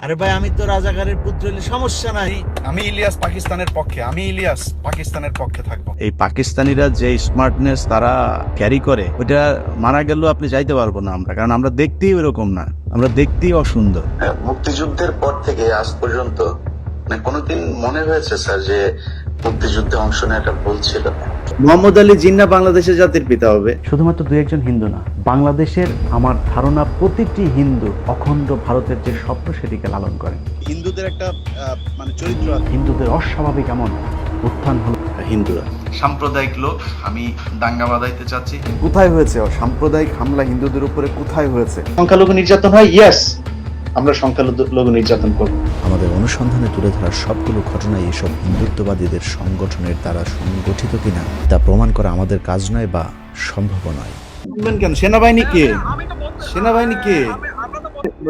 আরে ভাই আমি তো রাজাকারের পুত্র হলে সমস্যা নাই। আমি ইলিয়াস পাকিস্তানের পক্ষে আমি ইলিয়াস পাকিস্তানের পক্ষে থাকব। এই পাকিস্তানিরা যে স্মার্টনেস তারা ক্যারি করে ওটা মারা গেলেও আপনি যাইতে পারব না আমরা কারণ আমরা দেখতেই এরকম না আমরা দেখতেই অসুন্দর। হ্যাঁ, মুক্তিযুদ্ধের পর থেকে আজ পর্যন্ত মানে কোনোদিন মনে হয়েছে স্যার যে মুক্তিযুদ্ধে অংশ নেওয়াটা ভুল ছিল। মোহাম্মদ আলী জিন্না বাংলাদেশের জাতির পিতা হবে। শুধুমাত্র দু একজন হিন্দু না বাংলাদেশের আমার ধারণা প্রতিটি হিন্দু অখণ্ড ভারতের যে স্বপ্ন সেটিকে লালন করেন হিন্দুদের একটা মানে চরিত্র হিন্দুদের অস্বাভাবিক এমন উত্থান হল। হিন্দুরা। সাম্প্রদায়িক লোক আমি দাঙ্গা বাঁধাইতে চাচ্ছি। কোথায় হয়েছে সাম্প্রদায়িক হামলা হিন্দুদের উপরে? কোথায় হয়েছে? সংখ্যালঘু নির্যাতন হয় ইয়েস আমরা সংখ্যালঘু নির্যাতন করব। আমাদের অনুসন্ধানে তুলে ধরা সবগুলো ঘটনাই এসব হিন্দুত্ববাদীদের সংগঠনের দ্বারা সংগঠিত কিনা তা প্রমাণ করা আমাদের কাজ নয় বা সম্ভব নয়। কেন? সেনাবাহিনী কে? সেনাবাহিনী কে?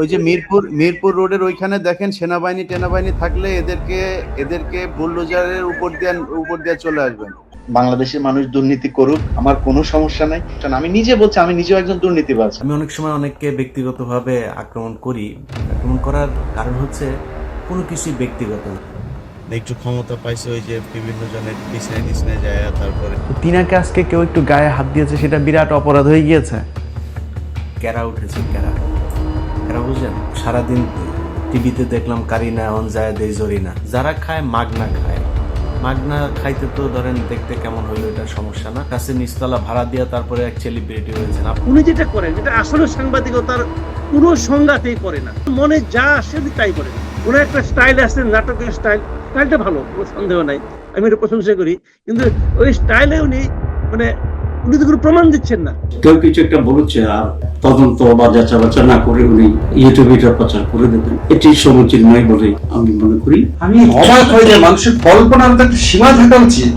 ওই যে মিরপুর মিরপুর রোডের ওইখানে দেখেন সেনাবাহিনী টেনাবাহিনী থাকলে এদেরকে এদেরকে বুলডোজারের উপর দিয়ে উপর দিয়ে চলে আসবেন। বাংলাদেশের মানুষ দুর্নীতি করুক আমার কোনো সমস্যা নাই। কারণ আমি নিজে বলছি আমি নিজেও একজন দুর্নীতিবাজ। আমি অনেক সময় অনেককে ব্যক্তিগতভাবে আক্রমণ করি। আক্রমণ করার কারণ হচ্ছে কোনো কিছুই ব্যক্তিগত একটু ক্ষমতা পাইছে ওই যে বিভিন্ন জনের পিছনে পিছনে যায় তারপরে তিনাকে আজকে কেউ একটু গায়ে হাত দিয়েছে সেটা বিরাট অপরাধ হয়ে গিয়েছে। ক্যারা উঠেছে ক্যারা ক্যারা বুঝলেন সারাদিন টিভিতে দেখলাম কারিনা অনজায় দেই জরিনা। যারা খায় মাগনা খায়। মাগনা খাইতে তো ধরেন দেখতে কেমন হলো এটা সমস্যা না। কাছে নিস্তলা ভাড়া দিয়া তারপরে এক সেলিব্রিটি হয়েছেন উনি যেটা করেন, এটা আসলে সাংবাদিকতার পুরো সংজ্ঞাতেই করে না। মনে যা আসে তাই করে ওনার একটা স্টাইল আছে, নাটকের স্টাইল স্টাইলটা ভালো, কোনো সন্দেহ নাই। আমি এটা প্রশংসা করি। কিন্তু ওই স্টাইলে উনি মানে তো কোনো প্রমাণ দিচ্ছেন না। কেউ কিছু একটা বলেছে আর তদন্ত বা যাচা বাচা না করে উনি ইউটিউবে এটা প্রচার করে দেবেন। এটি সমুচিত নয় বলে আমি মনে করি। আমি অবাক হয়ে যায় মানুষের কল্পনার তো একটা সীমা থাকা উচিত।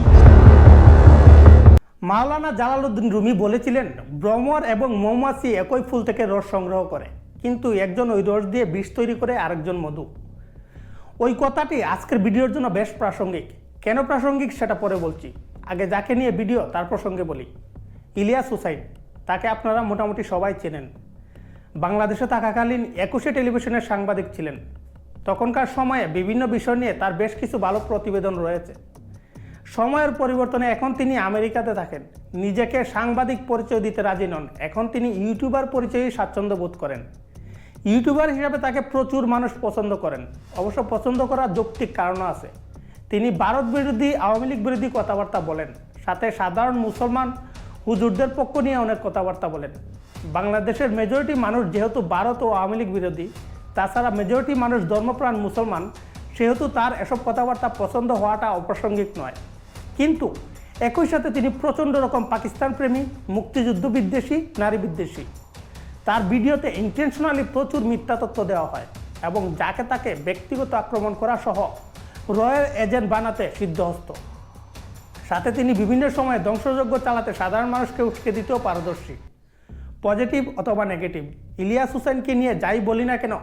মাওলানা জালালউদ্দিন রুমি বলেছিলেন ভ্রমর এবং মৌমাছি একই ফুল থেকে রস সংগ্রহ করে কিন্তু একজন ওই রস দিয়ে বিষ তৈরি করে আরেকজন মধু। ওই কথাটি আজকের ভিডিওর জন্য বেশ প্রাসঙ্গিক। কেন প্রাসঙ্গিক সেটা পরে বলছি। আগে যাকে নিয়ে ভিডিও তার প্রসঙ্গে বলি। ইলিয়াস হুসাইন তাকে আপনারা মোটামুটি সবাই চেনেন। বাংলাদেশে থাকাকালীন একুশে টেলিভিশনের সাংবাদিক ছিলেন। তখনকার সময়ে বিভিন্ন বিষয় নিয়ে তার বেশ কিছু ভালো প্রতিবেদন রয়েছে। সময়ের পরিবর্তনে এখন তিনি আমেরিকাতে থাকেন। নিজেকে সাংবাদিক পরিচয় দিতে রাজি নন। এখন তিনি ইউটিউবার পরিচয়ই স্বাচ্ছন্দ্য বোধ করেন। ইউটিউবার হিসাবে তাকে প্রচুর মানুষ পছন্দ করেন। অবশ্য পছন্দ করার যৌক্তিক কারণও আছে। তিনি ভারত বিরোধী, আওয়ামী লীগ বিরোধী কথাবার্তা বলেন। সাথে সাধারণ মুসলমান হুজুরদের পক্ষ নিয়ে অনেক কথাবার্তা বলেন। বাংলাদেশের মেজরিটি মানুষ যেহেতু ভারত ও আওয়ামী লীগ বিরোধী, তাছাড়া মেজরিটি মানুষ ধর্মপ্রাণ মুসলমান, সেহেতু তার এসব কথাবার্তা পছন্দ হওয়াটা অপ্রাসঙ্গিক নয়। কিন্তু একই সাথে তিনি প্রচণ্ড রকম পাকিস্তান প্রেমী, মুক্তিযুদ্ধ বিদ্বেষী, নারী বিদ্বেষী। তার ভিডিওতে ইন্টেনশনালি প্রচুর মিথ্যা তথ্য দেওয়া হয় এবং যাকে তাকে ব্যক্তিগত আক্রমণ করা সহ রয়্যাল এজেন্ট বানাতে সিদ্ধহস্ত। সাথে তিনি বিভিন্ন সময় ধ্বংসযজ্ঞ চালাতে সাধারণ মানুষকে উস্কে দিতেও পারদর্শী। পজিটিভ অথবা নেগেটিভ, ইলিয়াস হুসেনকে নিয়ে যাই বলি না কেন,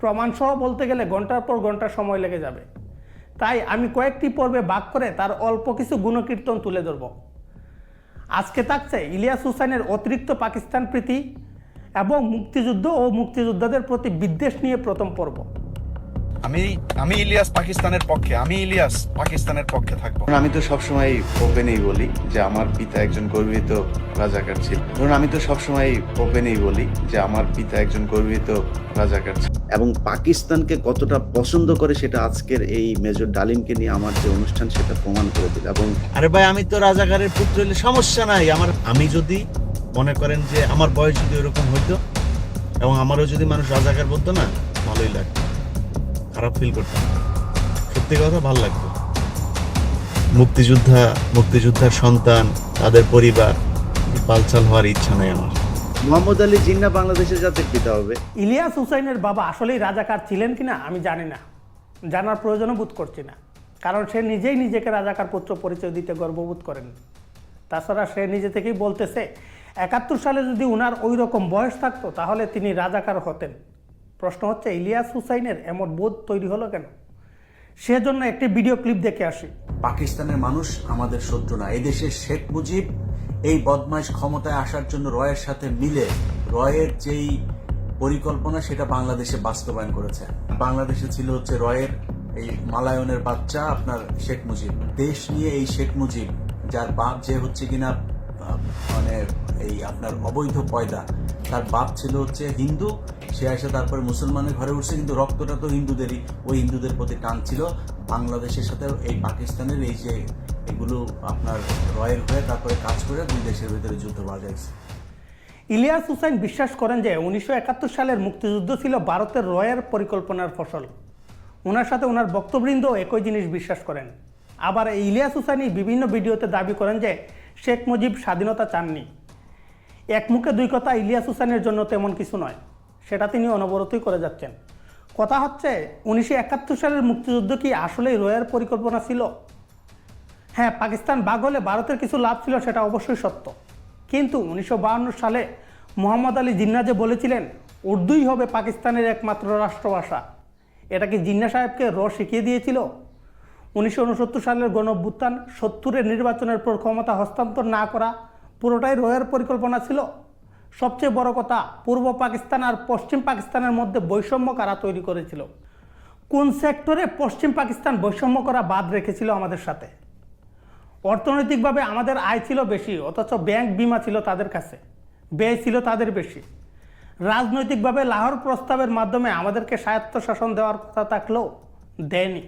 প্রমাণসহ বলতে গেলে ঘণ্টার পর ঘণ্টা সময় লেগে যাবে। তাই আমি কয়েকটি পর্বে ভাগ করে তার অল্প কিছু গুণকীর্তন তুলে ধরব। আজকে থাকছে ইলিয়াস হুসেনের অতিরিক্ত পাকিস্তান প্রীতি এবং মুক্তিযুদ্ধ ও মুক্তিযোদ্ধাদের প্রতি বিদ্বেষ নিয়ে প্রথম পর্ব। আমি আমি ইলিয়াস পাকিস্তানের পক্ষে আমি ইলিয়াস পাকিস্তানের পক্ষে থাকব। আমি তো সবসময় ওপেনেই বলি যে আমার পিতা একজন গর্বিত রাজাকার ছিল। ধরুন আমি তো সবসময় ওপেনেই বলি যে আমার পিতা একজন গর্বিত রাজাকার ছিল। এবং পাকিস্তানকে কতটা পছন্দ করে সেটা আজকের এই মেজর ডালিমকে নিয়ে আমার যে অনুষ্ঠান সেটা প্রমাণ করে দিল। এবং আরে ভাই আমি তো রাজাকারের পুত্র হলে সমস্যা নাই। আমার আমি যদি মনে করেন যে আমার বয়স যদি ওরকম হইতো এবং আমারও যদি মানুষ রাজাকার বলতো না ভালোই লাগতো। খারাপ ফিল করতাম। সত্যি কথা ভালো লাগতো। মুক্তিযোদ্ধা মুক্তিযোদ্ধার সন্তান তাদের পরিবার পালচাল হওয়ার ইচ্ছা নেই আমার। মোহাম্মদ আলী জিন্না বাংলাদেশের জাতির পিতা হবে। ইলিয়াস হুসাইনের বাবা আসলেই রাজাকার ছিলেন কিনা আমি জানি না। জানার প্রয়োজনও বোধ করছি না। কারণ সে নিজেই নিজেকে রাজাকার পুত্র পরিচয় দিতে গর্ববোধ করেন। তাছাড়া সে নিজে থেকেই বলতেছে একাত্তর সালে যদি উনার ওই রকম বয়স থাকতো তাহলে তিনি রাজাকার হতেন। প্রশ্ন হচ্ছে, ইলিয়াস হুসাইনের এমন বোধ তৈরি হলো কেন? সেজন্য একটি ভিডিও ক্লিপ দেখে আসি। পাকিস্তানের মানুষ আমাদের শত্রু না। এদেশের শেখ মুজিব এই বদমাইশ ক্ষমতায় আসার জন্য রয়ের সাথে মিলে, রয়ের যেই পরিকল্পনা, সেটা বাংলাদেশে বাস্তবায়ন করেছে। বাংলাদেশে ছিল হচ্ছে রয়ের এই মালায়নের বাচ্চা, আপনার শেখ মুজিব। দেশ নিয়ে এই শেখ মুজিব, যার বাপ যে হচ্ছে কিনা মানে এই আপনার অবৈধ পয়দা তার বাপ ছিল হচ্ছে হিন্দু, সে এসে তারপরে মুসলমানের ঘরে উঠছে, কিন্তু রক্তটা তো হিন্দুদেরই। ওই হিন্দুদের প্রতি টান ছিল বাংলাদেশের সাথে এই পাকিস্তানের এই যে এগুলো আপনার রয়ের হয়ে তারপরে কাজ করে দুই দেশের ভিতরে যুদ্ধ বাজাইছে ইলিয়াস হুসাইন বিশ্বাস করেন যে উনিশশো একাত্তর সালের মুক্তিযুদ্ধ ছিল ভারতের রয়ের পরিকল্পনার ফসল। ওনার সাথে ওনার বক্তবৃন্দ একই জিনিস বিশ্বাস করেন। আবার ইলিয়াস হুসাইনি বিভিন্ন ভিডিওতে দাবি করেন যে শেখ মুজিব স্বাধীনতা চাননি। এক মুখে দুই কথা ইলিয়াস হুসাইনের জন্য তেমন কিছু নয়। সেটা তিনি অনবরতই করে যাচ্ছেন। কথা হচ্ছে, উনিশশো একাত্তর সালের মুক্তিযুদ্ধ কি আসলেই রয়ের পরিকল্পনা ছিল? হ্যাঁ পাকিস্তান বাঘ হলে ভারতের কিছু লাভ ছিল সেটা অবশ্যই সত্য। কিন্তু উনিশশো সালে মোহাম্মদ আলী জিন্না যে বলেছিলেন, উর্দুই হবে পাকিস্তানের একমাত্র রাষ্ট্রভাষা। এটা কি জিন্না সাহেবকে র শিখিয়ে দিয়েছিল? উনিশশো উনসত্তর সালের গণ অভ্যুত্থান সত্তরের নির্বাচনের পর ক্ষমতা হস্তান্তর না করা পুরোটাই রয়ের পরিকল্পনা ছিল। সবচেয়ে বড় কথা, পূর্ব পাকিস্তান আর পশ্চিম পাকিস্তানের মধ্যে বৈষম্য কারা তৈরি করেছিল? কোন সেক্টরে পশ্চিম পাকিস্তান বৈষম্য করা বাদ রেখেছিল আমাদের সাথে? অর্থনৈতিকভাবে আমাদের আয় ছিল বেশি, অথচ ব্যাংক বিমা ছিল তাদের কাছে, ব্যয় ছিল তাদের বেশি। রাজনৈতিকভাবে লাহোর প্রস্তাবের মাধ্যমে আমাদেরকে স্বায়ত্ত শাসন দেওয়ার কথা থাকলেও দেয়নি।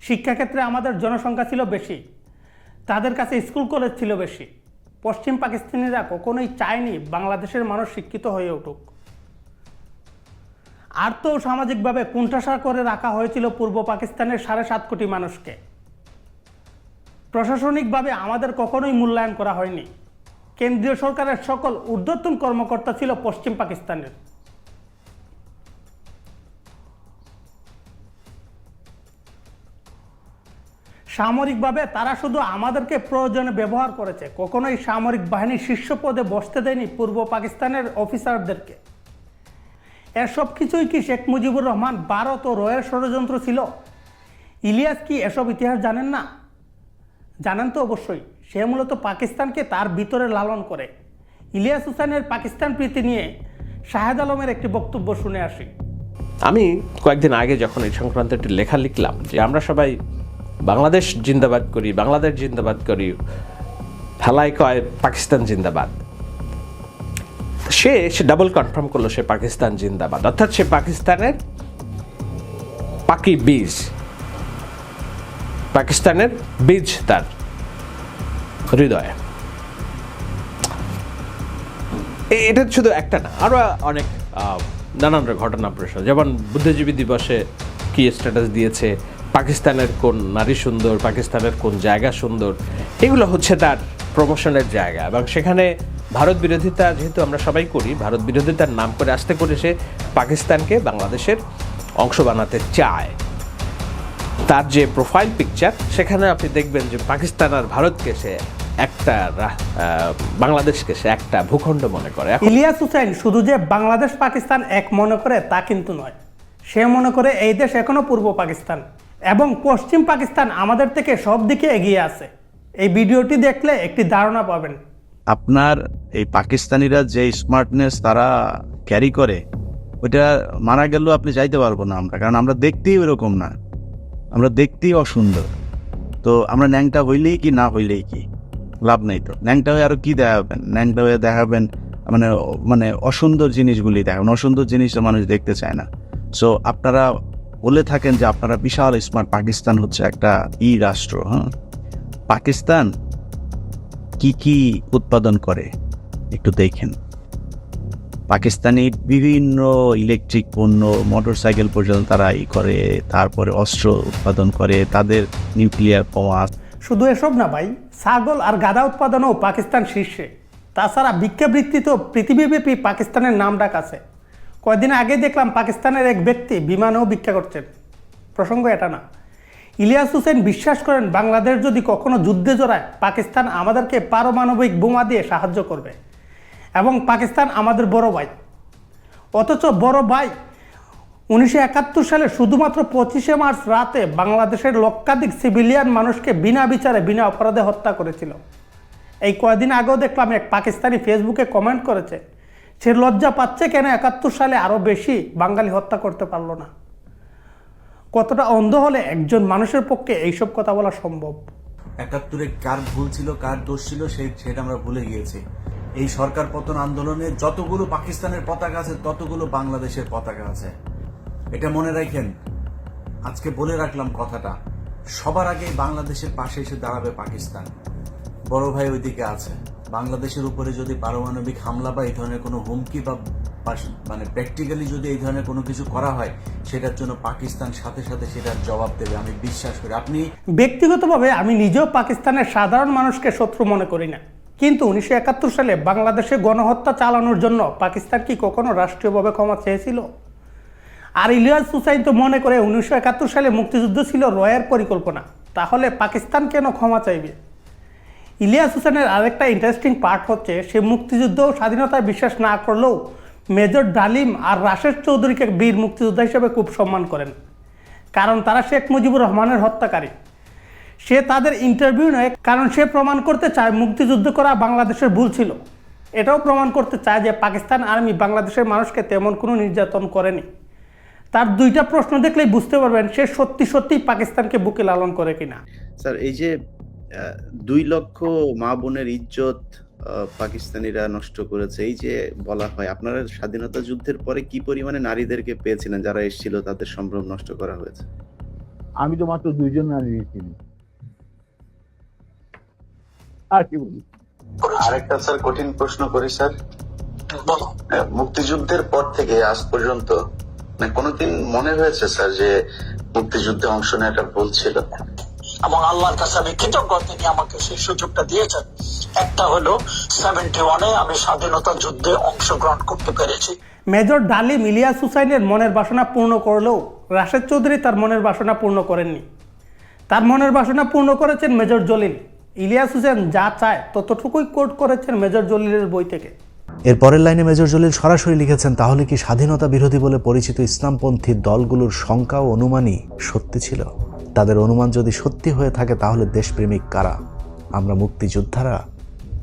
শিক্ষাক্ষেত্রে আমাদের জনসংখ্যা ছিল বেশি, তাদের কাছে স্কুল কলেজ ছিল বেশি পশ্চিম পাকিস্তানিরা কখনোই চায়নি বাংলাদেশের মানুষ শিক্ষিত হয়ে উঠুক। আর তো সামাজিকভাবে কুণ্ঠাসা করে রাখা হয়েছিল পূর্ব পাকিস্তানের সাড়ে সাত কোটি মানুষকে। প্রশাসনিকভাবে আমাদের কখনোই মূল্যায়ন করা হয়নি। কেন্দ্রীয় সরকারের সকল ঊর্ধ্বতন কর্মকর্তা ছিল পশ্চিম পাকিস্তানের। সামরিকভাবে তারা শুধু আমাদেরকে প্রয়োজনে ব্যবহার করেছে, কখনোই সামরিক বাহিনীর শীর্ষ পদে বসতে দেয়নি পূর্ব পাকিস্তানের অফিসারদেরকে। এর সব কিছুই কি শেখ মুজিবুর রহমান ভারত ও রয়ের ষড়যন্ত্র ছিল? ইলিয়াস কি এসব ইতিহাস জানেন না? জানেন তো অবশ্যই, সে মূলত পাকিস্তানকে তার ভিতরে লালন করে। ইলিয়াস হুসাইনের পাকিস্তান প্রীতি নিয়ে শাহেদ আলমের একটি বক্তব্য শুনে আসি। আমি কয়েকদিন আগে যখন এই সংক্রান্ত একটি লেখা লিখলাম যে আমরা সবাই বাংলাদেশ জিন্দাবাদ করি, বাংলাদেশ জিন্দাবাদ করি ফেলায় কয় পাকিস্তান জিন্দাবাদ। সে সে ডাবল কনফার্ম করল সে পাকিস্তান জিন্দাবাদ। অর্থাৎ সে পাকিস্তানের পাকি বীজ, পাকিস্তানের বীজ তার হৃদয়ে। এটা শুধু একটা না আরও অনেক নানান ঘটনা প্রশ্ন যেমন বুদ্ধিজীবী দিবসে কি স্ট্যাটাস দিয়েছে? পাকিস্তানের কোন নারী সুন্দর, পাকিস্তানের কোন জায়গা সুন্দর, এগুলো হচ্ছে তার প্রমোশনের জায়গা। এবং সেখানে ভারত বিরোধিতা যেহেতু আমরা সবাই করি, ভারত বিরোধিতার নাম করে আসতে করে সে পাকিস্তানকে বাংলাদেশের অংশ বানাতে চায়। তার যে প্রোফাইল পিকচার সেখানে আপনি দেখবেন যে পাকিস্তান আর ভারতকে সে একটা বাংলাদেশকে সে একটা ভূখণ্ড মনে করে। ইলিয়াস হুসাইন, শুধু যে বাংলাদেশ পাকিস্তান এক মনে করে তা কিন্তু নয়। সে মনে করে এই দেশ এখনও পূর্ব পাকিস্তান। এবং পশ্চিম পাকিস্তান আমাদের থেকে সব দিকে এগিয়ে আছে। এই ভিডিওটি দেখলে একটি ধারণা পাবেন। আপনার এই পাকিস্তানিরা যে স্মার্টনেস তারা ক্যারি করে, ওইটা মারা গেলেও আপনি চাইতে পারব না আমরা, কারণ আমরা দেখতেই ওরকম না। আমরা দেখতেই অসুন্দর। তো আমরা ন্যাংটা হইলেই কি, না হইলেই কি? লাভ নেই তো। ন্যাংটা হয়ে আরও কি দেখাবেন? ন্যাংটা হয়ে দেখাবেন মানে মানে অসুন্দর জিনিসগুলি দেখাবেন। অসুন্দর জিনিস মানুষ দেখতে চায় না। সো আপনারা বলে থাকেন যে আপনারা বিশাল স্মার্ট পাকিস্তান হচ্ছে একটা ই রাষ্ট্র হ্যাঁ? পাকিস্তান কি কি উৎপাদন করে? একটু দেখেন। পাকিস্তানি বিভিন্ন ইলেকট্রিক পণ্য মোটরসাইকেল পর্যন্ত তারা ই করে, তারপরে অস্ত্র উৎপাদন করে, তাদের নিউক্লিয়ার বোমা শুধু এসব না ভাই, ছাগল আর গাদা উৎপাদনও পাকিস্তান শীর্ষে। তাছাড়া ভিক্ষাবৃত্তি তো পৃথিবীব্যাপী পাকিস্তানের নাম ডাক আছে। কয়েকদিন আগে দেখলাম পাকিস্তানের এক ব্যক্তি বিমানেও ভিক্ষা করছেন প্রসঙ্গ এটা না। ইলিয়াস হোসেন বিশ্বাস করেন, বাংলাদেশ যদি কখনো যুদ্ধে জড়ায়, পাকিস্তান আমাদেরকে পারমাণবিক বোমা দিয়ে সাহায্য করবে এবং পাকিস্তান আমাদের বড় ভাই। অথচ বড় ভাই উনিশশো একাত্তর সালে শুধুমাত্র পঁচিশে মার্চ রাতে বাংলাদেশের লক্ষাধিক সিভিলিয়ান মানুষকে বিনা বিচারে, বিনা অপরাধে হত্যা করেছিল। এই কয়দিন আগেও দেখলাম এক পাকিস্তানি ফেসবুকে কমেন্ট করেছে সে লজ্জা পাচ্ছে কেন? একাত্তর সালে আরও বেশি বাঙালি হত্যা করতে পারল না। কতটা অন্ধ হলে একজন মানুষের পক্ষে এইসব কথা বলা সম্ভব? একাত্তরে কার ভুল ছিল, কার দোষ ছিল, সেই সেটা আমরা ভুলে গিয়েছি। এই সরকার পতন আন্দোলনে যতগুলো পাকিস্তানের পতাকা আছে, ততগুলো বাংলাদেশের পতাকা আছে। এটা মনে রাখেন, আজকে বলে রাখলাম কথাটা। সবার আগে বাংলাদেশের পাশে এসে দাঁড়াবে পাকিস্তান। বড় ভাই ওইদিকে আছে। বাংলাদেশের উপরে যদি পারমাণবিক হামলা বা এই ধরনের কোনো হুমকি বা মানে প্র্যাকটিক্যালি যদি এই ধরনের কোনো কিছু করা হয়, সেটার জন্য পাকিস্তান সাথে সাথে সেটার জবাব দেবে, আমি বিশ্বাস করি। আপনি ব্যক্তিগতভাবে আমি নিজেও পাকিস্তানের সাধারণ মানুষকে শত্রু মনে করি না। কিন্তু উনিশশো একাত্তর সালে বাংলাদেশে গণহত্যা চালানোর জন্য পাকিস্তান কি কখনো রাষ্ট্রীয়ভাবে ক্ষমা চেয়েছিল? আর ইলিয়াস হুসাইন তো মনে করে উনিশশো একাত্তর সালে মুক্তিযুদ্ধ ছিল রয়ের পরিকল্পনা। তাহলে পাকিস্তান কেন ক্ষমা চাইবে? ইলিয়াস হোসেনের আরেকটা ইন্টারেস্টিং পার্ট হচ্ছে, সে মুক্তিযুদ্ধ ও স্বাধীনতায় বিশ্বাস না করলেও মেজর ডালিম আর রাশেদ চৌধুরীকে বীর মুক্তিযোদ্ধা হিসেবে খুব সম্মান করেন। কারণ তারা শেখ মুজিবুর রহমানের হত্যাকারী। সে তাদের ইন্টারভিউ নেয় কারণ সে প্রমাণ করতে চায় মুক্তিযুদ্ধ করা বাংলাদেশের ভুল ছিল। এটাও প্রমাণ করতে চায় যে পাকিস্তান আর্মি বাংলাদেশের মানুষকে তেমন কোনো নির্যাতন করেনি। তার দুইটা প্রশ্ন দেখলেই বুঝতে পারবেন সে সত্যি সত্যি পাকিস্তানকে বুকে লালন করে কিনা। স্যার, এই যে দুই লক্ষ মা বোনের ইজ্জত পাকিস্তানিরা নষ্ট করেছে। এই যে বলা হয় আপনারা স্বাধীনতা যুদ্ধের পরে কি পরিমাণে নারীদেরকে পেয়েছিলেন যারা এসেছিল তাদের সম্ভ্রম নষ্ট করা হয়েছে? আমি তো মাত্র দুইজন নারী চিনি আর কি বলি আরেকটা স্যার কঠিন প্রশ্ন করি স্যার। মুক্তিযুদ্ধের পর থেকে আজ পর্যন্ত মানে কোনোদিন মনে হয়েছে স্যার যে মুক্তিযুদ্ধে অংশ নেওয়াটা ভুল ছিল? এবং আল্লাহর কাছে আমি কৃতজ্ঞ তিনি আমাকে সেই সুযোগটা দিয়েছেন। একটা হলো সেভেন্টি ওয়ানে আমি স্বাধীনতা যুদ্ধে অংশগ্রহণ করতে পেরেছি। মেজর ডালিম ইলিয়াস হুসাইনের মনের বাসনা পূর্ণ করলেও রাশেদ চৌধুরী তার মনের বাসনা পূর্ণ করেননি। তার মনের বাসনা পূর্ণ করেছেন মেজর জলিল। ইলিয়াস হুসেন যা চায় ততটুকুই কোট করেছেন মেজর জলিলের বই থেকে। এর পরের লাইনে মেজর জলিল সরাসরি লিখেছেন তাহলে কি স্বাধীনতা বিরোধী বলে পরিচিত ইসলামপন্থী দলগুলোর শঙ্কা ও অনুমানই সত্যি ছিল? তাদের অনুমান যদি সত্যি হয়ে থাকে, তাহলে দেশপ্রেমিক কারা? আমরা মুক্তিযোদ্ধারা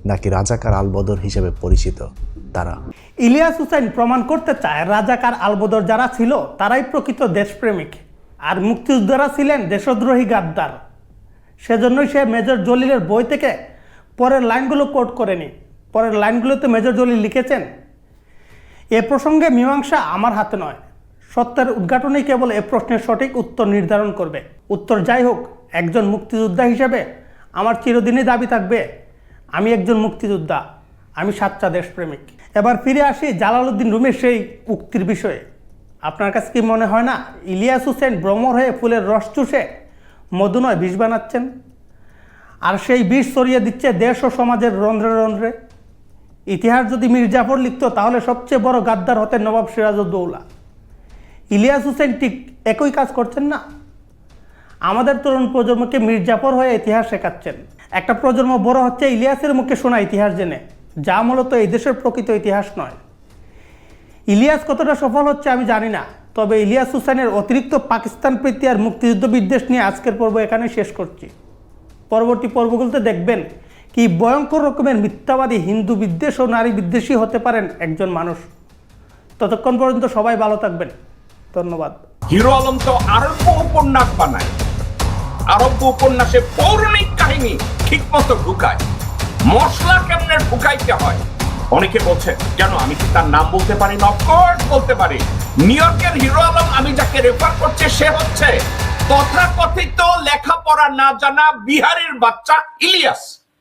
নাকি রাজাকার আলবদর হিসেবে পরিচিত? তারা। ইলিয়াস হুসাইন প্রমাণ করতে চায়, রাজাকার আলবদর যারা ছিল, তারাই প্রকৃত দেশপ্রেমিক। আর মুক্তিযোদ্ধারা ছিলেন দেশদ্রোহী গাদ্দার। সেজন্যই সে মেজর জলিলের বই থেকে পরের লাইনগুলো কোট করেনি। পরের লাইনগুলোতে মেজর জলিল লিখেছেন, এ প্রসঙ্গে মীমাংসা আমার হাতে নয় সত্যের উদ্ঘাটনই কেবল এ প্রশ্নের সঠিক উত্তর নির্ধারণ করবে। উত্তর যাই হোক, একজন মুক্তিযোদ্ধা হিসেবে আমার চিরদিনই দাবি থাকবে, আমি একজন মুক্তিযোদ্ধা, আমি সাচ্চা দেশপ্রেমিক। এবার ফিরে আসি জালালউদ্দিন রুমের সেই উক্তির বিষয়ে। আপনার কাছে কি মনে হয় না, ইলিয়াস হোসেন ভ্রমর হয়ে ফুলের রস চুষে মধু নয় বিষ বানাচ্ছেন? আর সেই বিষ ছড়িয়ে দিচ্ছে দেশ ও সমাজের রন্ধ্রে রন্ধ্রে? ইতিহাস যদি মির্জাফর লিখত, তাহলে সবচেয়ে বড় গাদ্দার হতেন নবাব সিরাজউদ্দৌলা। ইলিয়াস হোসেন ঠিক একই কাজ করছেন না? আমাদের তরুণ প্রজন্মকে মির্জাফর হয়ে ইতিহাস শেখাচ্ছেন। একটা প্রজন্ম বড় হচ্ছে ইলিয়াসের মুখে শোনা ইতিহাস জেনে, যা মূলত এই দেশের প্রকৃত ইতিহাস নয়। ইলিয়াস কতটা সফল হচ্ছে আমি জানি না, তবে ইলিয়াস হুসেনের অতিরিক্ত পাকিস্তান প্রীতি আর মুক্তিযুদ্ধ বিদ্বেষ নিয়ে আজকের পর্ব এখানে শেষ করছি। পরবর্তী পর্বগুলোতে দেখবেন কি ভয়ঙ্কর রকমের মিথ্যাবাদী হিন্দু বিদ্বেষ ও নারী বিদ্বেষী হতে পারেন একজন মানুষ। ততক্ষণ পর্যন্ত সবাই ভালো থাকবেন। ধন্যবাদ। হিরো আলম তো আরব্য উপন্যাস বানায়। আরব্য উপন্যাসে পৌরাণিক কাহিনী ঠিক মতো ঢুকায়। মশলা কেমনে ঢুকাইতে হয়? অনেকে বলছে কেন আমি কি তার নাম বলতে পারি না? বলতে পারি। নিউ ইয়র্কের হিরো আলম আমি যাকে রেফার করছি, সে হচ্ছে তথাকথিত লেখাপড়া না জানা বিহারের বাচ্চা ইলিয়াস।